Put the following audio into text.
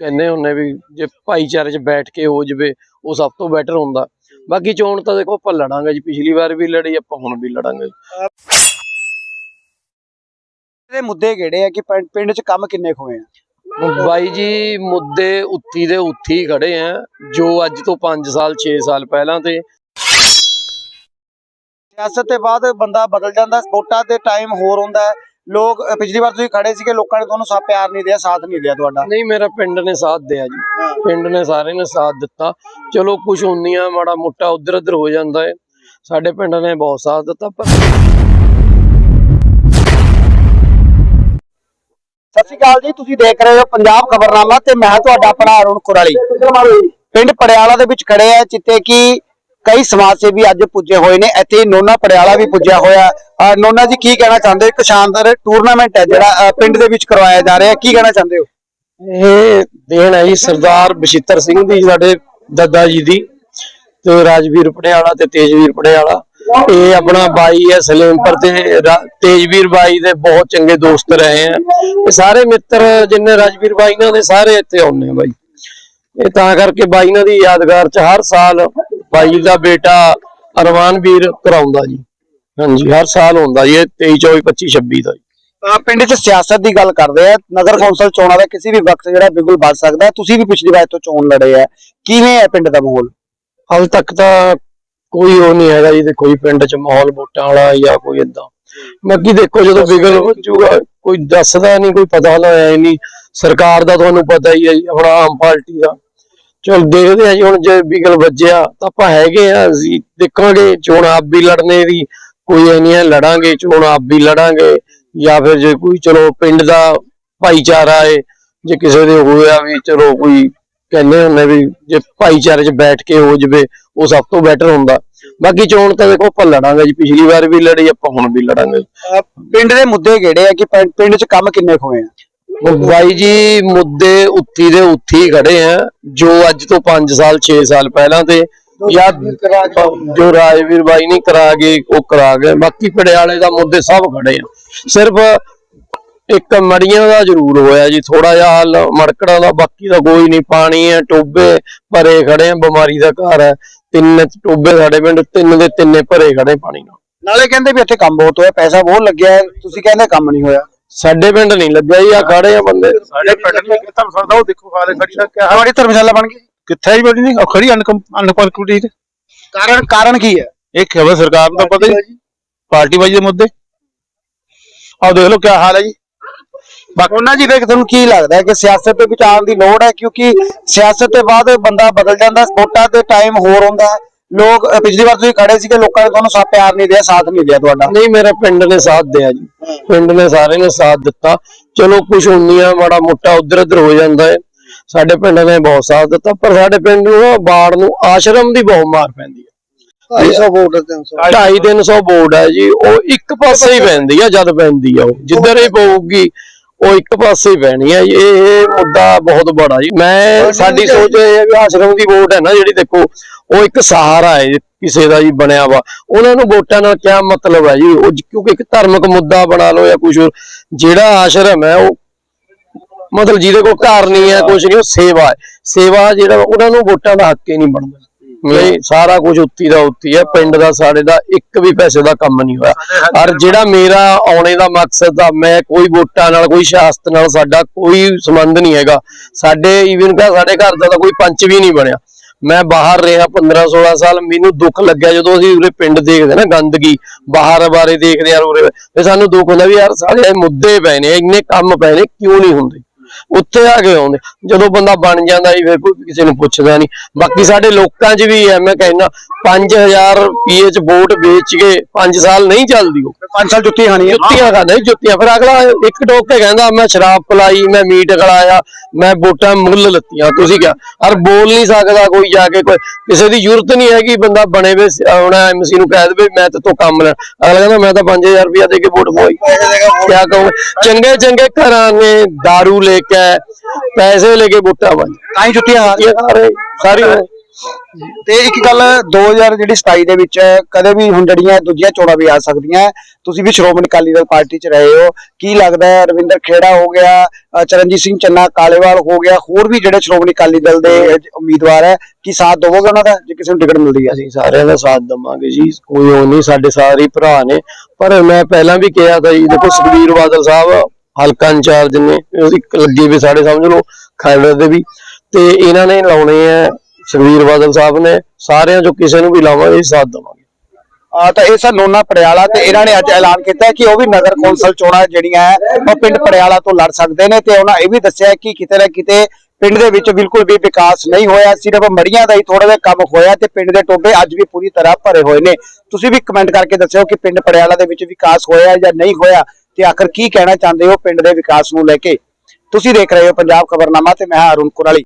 ਕਹਿੰਦੇ ਹੁੰਨੇ ਵੀ ਜੇ ਭਾਈਚਾਰੇ 'ਚ ਬੈਠ ਕੇ ਹੋ ਜਵੇ ਉਹ ਸਭ ਤੋਂ ਬੈਟਰ ਹੁੰਦਾ। ਬਾਕੀ ਚੋਣ ਤਾਂ ਦੇਖੋ ਆਪਾਂ ਲੜਾਂਗੇ ਜੀ ਪਿਛਲੀ ਵਾਰ ਵੀ ਲੜੀ ਆਪਾਂ ਹੁਣ ਵੀ ਲੜਾਂਗੇ ਇਹਦੇ ਮੁੱਦੇ ਕਿਹੜੇ ਆ ਕਿ ਪਿੰਡ 'ਚ ਕੰਮ ਕਿੰਨੇ ਹੋਏ ਆ? ਬਾਈ ਜੀ ਮੁੱਦੇ ਉੱਤੀ ਦੇ ਉੱਥੀ ਹੀ ਖੜੇ ਆ ਜੋ ਅੱਜ ਤੋਂ 5 ਸਾਲ 6 ਸਾਲ ਪਹਿਲਾਂ ਤੇ। ਸਿਆਸਤ ਦੇ ਬਾਅਦ ਬੰਦਾ ਬਦਲ ਜਾਂਦਾ ਵੋਟਾਂ ਦੇ ਟਾਈਮ ਹੋਰ ਹੁੰਦਾ ਹੈ। ਲੋਕ ਪਿਛਲੀ ਵਾਰ ਤੁਸੀਂ ਖੜੇ ਸੀਗੇ ਲੋਕਾਂ ਨੇ ਤੁਹਾਨੂੰ ਸਾ ਪਿਆਰ ਨਹੀਂ ਦਿਆ ਸਾਥ ਨਹੀਂ ਦਿਆ ਤੁਹਾਡਾ? ਨਹੀਂ ਮੇਰਾ ਪਿੰਡ ਨੇ ਸਾਥ ਦਿਆ ਜੀ। ਪਿੰਡ ਨੇ ਸਾਰੇ ਨੇ ਸਾਥ ਦਿੱਤਾ। ਚਲੋ ਕੁਝ ਹੁੰਦੀਆਂ ਮਾੜਾ ਮੋਟਾ ਉਧਰ ਉਧਰ ਹੋ ਜਾਂਦਾ ਹੈ ਸਾਡੇ ਪਿੰਡ ਨੇ ਬਹੁਤ ਸਾਥ ਦਿੱਤਾ ਪਰ ਸਤਿ ਸ਼੍ਰੀ ਅਕਾਲ ਜੀ ਤੁਸੀਂ ਦੇਖ ਰਹੇ ਹੋ ਪੰਜਾਬ ਖਬਰਨਾਮਾ ਤੇ ਮੈਂ ਤੁਹਾਡਾ ਆਪਣਾ ਅਰੁਣ ਕੁਰਾਲੀ। ਪਿੰਡ ਪੜਿਆਲਾ ਦੇ ਵਿੱਚ ਖੜੇ ਆ ਜਿੱਤੇ ਕਿ ਕਈ ਸਮਾਜ ਸੇਵੀ ਅੱਜ ਪੁੱਜੇ ਹੋਏ ਨੇ ਇੱਥੇ ਨੋਨਾ ਪੜਿਆਲਾ ਵੀ ਪੁੱਜਿਆ ਹੋਇਆ। ਨੋਨਾ ਜੀ, ਕੀ ਕਹਿਣਾ ਚਾਹੁੰਦੇ ਹੋ? ਇੱਕ ਸ਼ਾਨਦਾਰ ਟੂਰਨਾਮੈਂਟ ਹੈ ਜਿਹੜਾ ਪਿੰਡ ਦੇ ਵਿੱਚ ਕਰਵਾਇਆ ਜਾ ਰਿਹਾ। ਕੀ ਕਹਿਣਾ ਚਾਹੁੰਦੇ ਹੋ? ਇਹ ਦੇਣ ਹੈ ਜੀ ਸਰਦਾਰ ਬਸ਼ਿੱਤਰ ਸਿੰਘ ਦੀ, ਸਾਡੇ ਦਾਦਾ ਜੀ ਦੀ ਤੇ ਰਾਜਵੀਰ ਪੜਿਆਲਾ ਤੇ ਤੇਜਵੀਰ ਪੜਿਆਲਾ ਇਹ ਆਪਣਾ ਬਾਈ ਹੈ, ਸਲੀਮਪੁਰ ਤੇ ਤੇਜਵੀਰ ਬਾਈ ਦੇ ਬਹੁਤ ਚੰਗੇ ਦੋਸਤ ਰਹੇ ਆ। ਇਹ ਸਾਰੇ ਮਿੱਤਰ ਜਿੰਨੇ ਰਾਜਵੀਰ ਬਾਈ ਨਾਲ ਦੇ ਸਾਰੇ ਇੱਥੇ ਆਉਂਦੇ ਆ ਬਾਈ। ਇਹ ਤਾਂ ਕਰਕੇ ਬਾਈ ਨਾਲ ਦੀ ਯਾਦਗਾਰ ਚ ਹਰ ਸਾਲ ਬਾਈ ਦਾ ਬੇਟਾ ਅਰਮਾਨ ਵੀਰ ਕਰਾਉਂਦਾ ਜੀ। ਹਾਂਜੀ ਹਰ ਸਾਲ ਹੁੰਦਾ ਜੀ ਇਹ 23 24 25 26 ਦਾ ਜੀ। ਅ, ਪਿੰਡ 'ਚ ਸਿਆਸਤ ਦੀ ਗੱਲ ਕਰਦੇ ਆ ਨਗਰ ਕੌਂਸਲ ਚੋਣਾਂ ਦਾ ਕਿਸੇ ਵੀ ਵਕਤ ਜਿਹੜਾ ਬਿਲਕੁਲ ਵੱਜ ਸਕਦਾ ਹੈ। ਤੁਸੀਂ ਵੀ ਪਿਛਲੀ ਵਾਰ ਤੋਂ ਚੋਣ ਲੜੇ ਆ। ਕਿਵੇਂ ਹੈ ਪਿੰਡ ਦਾ ਮਾਹੌਲ? ਹਾਲ ਤੱਕ ਤਾਂ ਕੋਈ ਉਹ ਨਹੀਂ ਹੈਗਾ ਜੀ ਤੇ ਕੋਈ ਪਿੰਡ 'ਚ ਮਾਹੌਲ ਵੋਟਾਂ ਵਾਲਾ ਜਾਂ ਕੋਈ ਏਦਾਂ। ਬਾਕੀ ਦੇਖੋ ਜਦੋਂ ਵਿਗਲ ਵੱਜੂਗਾ ਕੋਈ ਦੱਸਦਾ ਨਹੀਂ ਕੋਈ ਪਤਾ ਲਾਇਆ ਨਹੀਂ। ਸਰਕਾਰ ਦਾ ਤੁਹਾਨੂੰ ਪਤਾ ਹੀ ਹੈ ਜੀ ਆਪਣਾ ਆਮ ਪਾਰਟੀ ਦਾ। ਚਲ ਦੇਖਦੇ ਆ ਜੀ ਹੁਣ ਜੇ ਵਿਗਲ ਵੱਜਿਆ ਤਾਂ ਆਪਾਂ ਹੈਗੇ ਆ ਅਸੀਂ ਦੇਖਾਂਗੇ ਚੋਣ ਆਪ ਵੀ ਲੜਨੇ ਦੀ। ਕੋਈ ਐ ਨਹੀਂ ਹੈ ਲੜਾਂਗੇ ਚੋਣ ਆਪ ਵੀ ਲੜਾਂਗੇ ਜਾਂ ਫਿਰ ਜੇ ਕੋਈ ਚਲੋ ਪਿੰਡ ਦਾ ਭਾਈਚਾਰਾ ਏ ਜੇ ਕਿਸੇ ਦੇ ਹੋਇਆ ਵੀ ਚਲੋ ਕੋਈ ਕਹਿੰਦੇ ਹੁੰਦੇ ਵੀ ਜੇ ਭਾਈਚਾਰੇ 'ਚ ਬੈਠ ਕੇ ਹੋ ਜਵੇ ਉਹ ਸਭ ਤੋਂ ਬੈਟਰ ਹੁੰਦਾ। ਬਾਕੀ ਚੋਣ ਤਾਂ ਦੇਖੋ ਆਪਾਂ ਲੜਾਂਗੇ ਜੀ ਪਿਛਲੀ ਵਾਰ ਵੀ ਲੜੀ ਆਪਾਂ ਹੁਣ ਵੀ ਲੜਾਂਗੇ। ਪਿੰਡ ਦੇ ਮੁੱਦੇ ਕਿਹੜੇ ਆ ਕਿ ਪਿੰਡ 'ਚ ਕੰਮ ਕਿੰਨੇ ਹੋਏ ਆ? ਬਾਈ ਜੀ ਮੁੱਦੇ ਉੱਤੀ ਦੇ ਉੱਥੀ ਹੀ ਖੜੇ ਆ ਜੋ ਅੱਜ ਤੋਂ 5 ਸਾਲ 6 ਸਾਲ ਪਹਿਲਾਂ ਤੇ ਜਾਂ ਜੋ ਰਾਜਵੀਰ ਬਾਈ ਨਹੀਂ ਕਰਾ ਗਏ ਉਹ ਕਰਾ ਗਏ। ਬਾਕੀ ਪੜਿਆਲੇ ਦਾ ਮੁੱਦੇ ਸਭ ਖੜੇ ਆ। ਸਿਰਫ ਇੱਕ ਮੜੀਆਂ ਦਾ ਜ਼ਰੂਰ ਹੋਇਆ ਜੀ ਥੋੜਾ ਜਿਹਾ ਹੱਲ ਮੜਕੜਾਂ ਦਾ ਬਾਕੀ ਦਾ ਕੋਈ ਨਹੀਂ। ਪਾਣੀ ਹੈ ਟੋਬੇ ਭਰੇ ਖੜੇ ਆ ਬਿਮਾਰੀ ਦਾ ਘਰ ਹੈ। ਤਿੰਨ ਟੋਬੇ ਸਾਡੇ ਪਿੰਡ ਤਿੰਨ ਦੇ ਤਿੰਨੇ ਭਰੇ ਖੜੇ ਪਾਣੀ ਨਾਲ। ਨਾਲੇ ਕਹਿੰਦੇ ਵੀ ਇੱਥੇ ਕੰਮ ਬਹੁਤ ਹੋਇਆ ਪੈਸਾ ਬਹੁਤ ਲੱਗਿਆ ਤੁਸੀਂ ਕਹਿੰਦੇ ਕੰਮ ਨਹੀਂ ਹੋਇਆ। ਸਾਡੇ ਪਿੰਡ ਨਹੀਂ ਲੱਗਿਆ ਜੀ ਆ ਖੜੇ ਆ ਬੰਦੇ। ਸਾਡੇ ਪਿੰਡ ਨੂੰ ਕਿਤਾ ਸਰਦਾ ਉਹ ਦੇਖੋ ਹਾਲੇ ਖੜੀ ਦਾ ਕਿਆ ਤੁਹਾਡੀ ਧਰਮਸ਼ਾਲਾ ਬਣ ਗਈ? ਕਿੱਥੇ ਹੀ ਬੜੀ ਨਹੀਂ ਉਹ ਖੜੀ ਅਨਕੰਪਲੀਟ ਕਾਰਨ ਕਾਰਨ ਕੀ ਹੈ? ਇਹ ਖਬਰ ਸਰਕਾਰ ਨੂੰ ਤਾਂ ਪਤਾ ਹੀ ਪਾਰਟੀ ਬਾਜੀ ਦੇ ਮੁੱਦੇ। ਆਹ ਦੇਖ ਲਓ ਕਿਆ ਹਾਲ ਹੈ ਜੀ। ਉਹਨਾਂ ਜੀ ਵੇਖ ਤੁਹਾਨੂੰ ਕੀ ਲੱਗਦਾ ਹੈ ਕਿ ਸਿਆਸਤ ਦੇ ਵਿੱਚ ਆਉਣ ਦੀ ਲੋੜ ਹੈ? ਕਿਉਂਕਿ ਸਿਆਸਤ ਦੇ ਬਾਅਦ ਬੰਦਾ ਬਦਲ ਜਾਂਦਾ ਵੋਟਾਂ ਦੇ ਟਾਈਮ ਹੋਰ ਹੁੰਦਾ ਹੈ। ਲੋਕ ਪਿਛਲੀ ਵਾਰ ਤੁਸੀਂ ਖੜੇ ਸੀਗੇ ਲੋਕਾਂ ਨੇ ਤੁਹਾਨੂੰ ਸਾ ਪਿਆਰ ਨਹੀਂ ਦਿਆ ਸਾਥ ਨਹੀਂ ਦਿਆ ਤੁਹਾਡਾ। ਨਹੀਂ ਮੇਰਾ ਪਿੰਡ ਨੇ ਸਾਥ ਦਿਆ ਜੀ। ਪਿੰਡ ਨੇ ਸਾਰੇ ਨੇ ਸਾਥ ਦਿੱਤਾ। ਚਲੋ ਕੁਝ ਹੁੰਦੀਆਂ ਮਾੜਾ ਮੋਟਾ ਉਧਰ ਉਧਰ ਹੋ ਜਾਂਦਾ ਹੈ। ਸਾਡੇ ਪਿੰਡ ਨੇ ਬਹੁਤ ਸਾਥ ਦਿੱਤਾ ਪਰ ਸਾਡੇ ਪਿੰਡ ਨੂੰ ਬਾੜ ਨੂੰ ਆਸ਼ਰਮ ਦੀ ਬਹੁਤ ਮਾਰ ਪੈਂਦੀ ਹੈ। 250 ਵੋਟ 300 ਢਾਈ ਤਿੰਨ ਸੌ ਵੋਟ ਹੈ ਜੀ ਉਹ ਇੱਕ ਪਾਸੇ ਹੀ ਪੈਂਦੀ ਆ ਜਦ ਪੈਂਦੀ ਆ ਉਹ ਜਿੱਧਰ ਹੀ ਪਊਗੀ ਉਹ ਇੱਕ ਪਾਸੇ ਹੀ ਪੈਣੀ ਆ ਇਹ ਮੁੱਦਾ ਬਹੁਤ ਬੜਾ ਜੀ। ਮੈਂ ਸਾਡੀ ਸੋਚ ਇਹ ਹੈ ਵੀ ਆਸ਼ਰਮ ਦੀ ਵੋਟ ਹੈ ਨਾ ਜਿਹੜੀ ਦੇਖੋ ਉਹ ਇੱਕ ਸਹਾਰਾ ਹੈ ਕਿਸੇ ਦਾ ਜੀ ਬਣਿਆ ਵਾ। ਉਹਨਾਂ ਨੂੰ ਵੋਟਾਂ ਨਾਲ ਕੀ ਮਤਲਬ ਹੈ ਜੀ? ਉਹ ਕਿਉਂਕਿ ਇੱਕ ਧਾਰਮਿਕ ਮੁੱਦਾ ਬਣਾ ਲਓ ਜਾਂ ਕੁਝ ਜਿਹੜਾ ਆਸ਼ਰਮ ਹੈ ਉਹ ਮਤਲਬ ਜਿਹਦੇ ਕੋਲ ਘਰ ਨਹੀਂ ਹੈ ਕੁਝ ਨਹੀਂ ਉਹ ਸੇਵਾ ਹੈ। ਸੇਵਾ ਜਿਹੜਾ ਉਹਨਾਂ ਨੂੰ ਵੋਟਾਂ ਦਾ ਹੱਕ ਹੀ ਨਹੀਂ ਬਣਦਾ। ਨਹੀਂ ਸਾਰਾ ਕੁਝ ਉੱਤੀ ਦਾ ਉੱਤੀ ਹੈ ਪਿੰਡ ਦਾ ਸਾਡੇ ਦਾ ਇੱਕ ਵੀ ਪੈਸੇ ਦਾ ਕੰਮ ਨਹੀਂ ਹੋਇਆ। ਔਰ ਜਿਹੜਾ ਮੇਰਾ ਆਉਣੇ ਦਾ ਮਕਸਦ ਆ ਮੈਂ ਕੋਈ ਵੋਟਾਂ ਨਾਲ ਕੋਈ ਸਿਆਸਤ ਨਾਲ ਸਾਡਾ ਕੋਈ ਸੰਬੰਧ ਨਹੀਂ ਹੈਗਾ। ਸਾਡੇ ਈਵਨ ਕਿ ਸਾਡੇ ਘਰ ਦਾ ਤਾਂ ਕੋਈ ਪੰਚ ਵੀ ਨਹੀਂ ਬਣਿਆ। ਮੈਂ ਬਾਹਰ ਰਿਹਾ 15 16 ਸਾਲ ਮੈਨੂੰ ਦੁੱਖ ਲੱਗਿਆ ਜਦੋਂ ਅਸੀਂ ਉਰੇ ਪਿੰਡ ਦੇਖਦੇ ਨਾ ਗੰਦਗੀ ਬਾਹਰ ਬਾਰੇ ਦੇਖਦੇ ਯਾਰ ਉਰੇ। ਤੇ ਸਾਨੂੰ ਦੁੱਖ ਹੁੰਦਾ ਵੀ ਯਾਰ ਸਾਰੇ ਮੁੱਦੇ ਪਏ ਨੇ ਇੰਨੇ ਕੰਮ ਪਏ ਨੇ ਕਿਉਂ ਨਹੀਂ ਹੁੰਦੇ? ਉੱਥੇ ਆ ਕੇ ਆਉਂਦੇ। ਜਦੋਂ ਬੰਦਾ ਬਣ ਜਾਂਦਾ ਜੀ, ਫਿਰ ਕੋਈ ਕਿਸੇ ਨੂੰ ਪੁੱਛਦਾ ਨਹੀਂ। ਬਾਕੀ ਸਾਡੇ ਲੋਕਾਂ 'ਚ ਵੀ ਐ ਮੈਂ ਕਹਿੰਦਾ 5000 ਰੁਪਏ 'ਚ ਵੋਟ ਵੇਚ ਕੇ 5 ਸਾਲ ਨਹੀਂ ਚੱਲਦੀ ਉਹ। 5 ਸਾਲ ਜੁੱਤੀ ਖਾਣੀ ਹੈ ਜੁੱਤੀਆਂ ਖਾਂਦਾ ਜੁੱਤੀਆਂ। ਫਿਰ ਅਗਲਾ ਇੱਕ ਟੋਕ ਕੇ ਕਹਿੰਦਾ ਮੈਂ ਸ਼ਰਾਬ ਪਲਾਈ ਮੈਂ ਮੀਟ ਖਲਾਇਆ ਮੈਂ ਵੋਟਾਂ ਮੁੱਲ ਲੱਤੀਆਂ। ਤੁਸੀਂ ਕਿਹਾ ਔਰ ਬੋਲ ਨਹੀਂ ਸਕਦਾ ਕੋਈ ਜਾ ਕੇ ਕੋਈ ਕਿਸੇ ਦੀ ਜ਼ਰੂਰਤ ਨਹੀਂ ਹੈਗੀ ਬੰਦਾ ਬਣੇ ਵੇ ਹੁਣ ਐਮਸੀ ਨੂੰ ਕਹਿ ਦੇਵੇ ਮੈਂ ਤੇ ਤੋਂ ਕੰਮ ਲੈ ਅਗਲਾ ਕਹਿੰਦਾ ਮੈਂ ਤਾਂ 5000 ਰੁਪਇਆ ਦੇ ਕੇ ਵੋਟ ਪਵਾਈ। ਕਿਆ ਕਹੂੰ? ਚੰਗੇ ਚੰਗੇ ਘਰਾਂ ਨੇ दारू ਲੈ ਕੇ ਪੈਸੇ ਲੈ ਕੇ ਵੋਟਾਂ ਪਾਈ ਤਾਂ ਹੀ ਜੁੱਤੀਆਂ ਸਾਰੀ। ਤੇ ਇੱਕ ਗੱਲ 2000 ਜਿਹੜੀ 27 ਦੇ ਵਿੱਚ ਕਦੇ ਵੀ ਹੁਣ ਜਿਹੜੀਆਂ ਦੂਜੀਆਂ ਚੋਣਾਂ ਵੀ ਆ ਸਕਦੀਆਂ ਤੁਸੀਂ ਵੀ ਸ਼੍ਰੋਮਣੀ ਅਕਾਲੀ ਦਲ ਪਾਰਟੀ 'ਚ ਰਹੇ ਹੋ। ਕੀ ਲੱਗਦਾ ਹੈ, ਰਵਿੰਦਰ ਖੇੜਾ ਹੋ ਗਿਆ ਚਰਨਜੀਤ ਸਿੰਘ ਚੰਨਾ ਕਾਲੇਵਾਲ ਹੋ ਗਿਆ, ਹੋਰ ਵੀ ਜਿਹੜੇ ਸ਼੍ਰੋਮਣੀ ਅਕਾਲੀ ਦਲ ਦੇ ਉਮੀਦਵਾਰ ਹੈ, ਕੀ ਸਾਥ ਦੇਵੋਗੇ ਉਹਨਾਂ ਦਾ, ਜੇ ਕਿਸੇ ਨੂੰ ਟਿਕਟ ਮਿਲਦੀ ਹੈ? ਅਸੀਂ ਸਾਰਿਆਂ ਦਾ ਸਾਥ ਦਵਾਂਗੇ ਜੀ, ਕੋਈ ਉਹ ਨਹੀਂ, ਸਾਡੇ ਸਾਰੇ ਭਰਾ ਨੇ। ਪਰ ਮੈਂ ਪਹਿਲਾਂ ਵੀ ਕਿਹਾ ਤਾਂ ਜੀ, ਦੇਖੋ ਸੁਖਬੀਰ ਬਾਦਲ ਸਾਹਿਬ, ਹਲਕਾ ਇੰਚਾਰਜ ਨੇ, ਇੱਕ ਲੱਗੇ ਵੀ ਸਾਡੇ ਸਮਝ ਲਓ ਖੈਬਰ ਦੇ ਵੀ। ਤੇ ਇਹਨਾਂ ਨੇ ਲਾਉਣੇ ਆ ਸੁਖਬੀਰ ਬਾਦਲ ਸਾਹਿਬ ਨੇ, ਸਾਰਿਆਂ ਚੋਂ ਕਿਸੇ ਨੂੰ ਵੀ ਲਾਵਾਂਗੇ ਸਾਥ ਦਵਾਂਗੇ। ਆ ਤਾਂ ਇਹ ਸਰ ਲੋਨਾ ਪੜਿਆਲਾ ਤੇ ਇਹਨਾਂ ਨੇ ਅੱਜ ਐਲਾਨ ਕੀਤਾ ਕਿ ਉਹ ਵੀ ਨਗਰ ਕੌਂਸਲ ਚੋਣਾਂ ਜਿਹੜੀਆਂ ਹੈ, ਉਹ ਪਿੰਡ ਪੜਿਆਲਾ ਤੋਂ ਲੜ ਸਕਦੇ ਨੇ ਤੇ ਉਹਨਾਂ ਇਹ ਵੀ ਦੱਸਿਆ ਕਿ ਕਿਤੇ ਨਾ ਕਿਤੇ ਪਿੰਡ ਦੇ ਵਿੱਚ ਬਿਲਕੁਲ ਵੀ ਵਿਕਾਸ ਨਹੀਂ ਹੋਇਆ, ਸਿਰਫ ਮੜੀਆਂ ਦਾ ਹੀ ਥੋੜਾ ਜਿਹਾ ਕੰਮ ਹੋਇਆ ਤੇ ਪਿੰਡ ਦੇ ਟੋਬੇ ਅੱਜ ਵੀ ਪੂਰੀ ਤਰ੍ਹਾਂ ਭਰੇ ਹੋਏ ਨੇ। ਤੁਸੀਂ ਵੀ ਕਮੈਂਟ ਕਰਕੇ ਦੱਸਿਓ ਕਿ ਪਿੰਡ ਪੜਿਆਲਾ ਦੇ ਵਿੱਚ ਵਿਕਾਸ ਹੋਇਆ ਜਾਂ ਨਹੀਂ ਹੋਇਆ ਤੇ ਆਖਰ ਕੀ ਕਹਿਣਾ ਚਾਹੁੰਦੇ ਹੋ ਪਿੰਡ ਦੇ ਵਿਕਾਸ ਨੂੰ ਲੈ ਕੇ? ਤੁਸੀਂ ਦੇਖ ਰਹੇ ਹੋ ਪੰਜਾਬ ਖਬਰਨਾਮਾ ਤੇ ਮੈਂ ਹਾਂ ਅਰੁਣ ਕੁਰਾਲੀ।